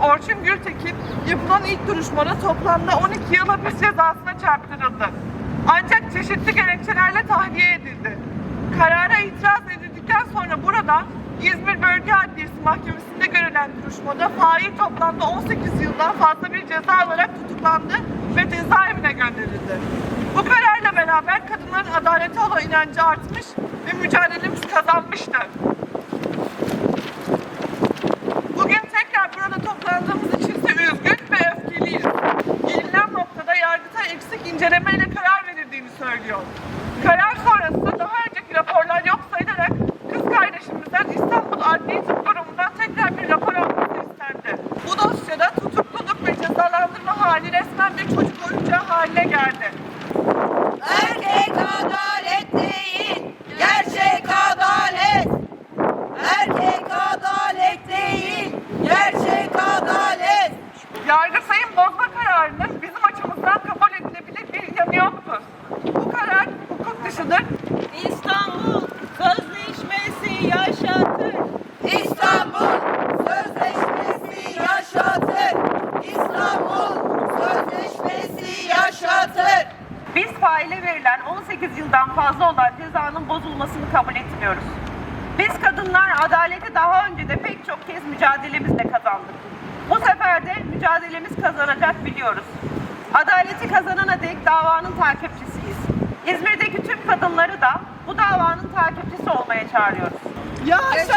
Orçun Gültekin yapılan ilk duruşmada toplamda 12 yıl hapis cezasına çarptırıldı. Ancak çeşitli gerekçelerle tahliye edildi. Karara itiraz edildikten sonra burada İzmir Bölge Adliyesi Mahkemesi'nde görülen duruşmada fail toplamda 18 yıldan fazla bir ceza alarak tutuklandı ve cezaevine gönderildi. Bu kararla beraber kadınların adalete olan inancı artmış ve mücadelemiz kazanmıştı. Eksik incelemeyle karar verildiğini söylüyor. Karar sonrasında daha önceki raporlar yok sayılarak kız kardeşimizden İstanbul Adli Tıp Kurumu'ndan tekrar bir rapor alması istendi. Bu dosyada tutukluluk ve cezalandırma hali resmen bir çocuk oyuncağı haline geldi. Erkek adalet değil, gerçek adalet. Erkek adalet değil, gerçek adalet. Yargıtay'ın dışıdır İstanbul Sözleşmesi yaşatır. İstanbul Sözleşmesi yaşatır. İstanbul Sözleşmesi yaşatır. Biz faile verilen 18 yıldan fazla olan cezanın bozulmasını kabul etmiyoruz. Biz kadınlar adaleti daha önce de pek çok kez mücadelemizle kazandık. Bu sefer de mücadelemiz kazanacak biliyoruz. Adaleti kazanana dek davanın takipçisiyiz. İzmir'deki tüm kadınları da bu davanın takipçisi olmaya çağırıyoruz. Yaşa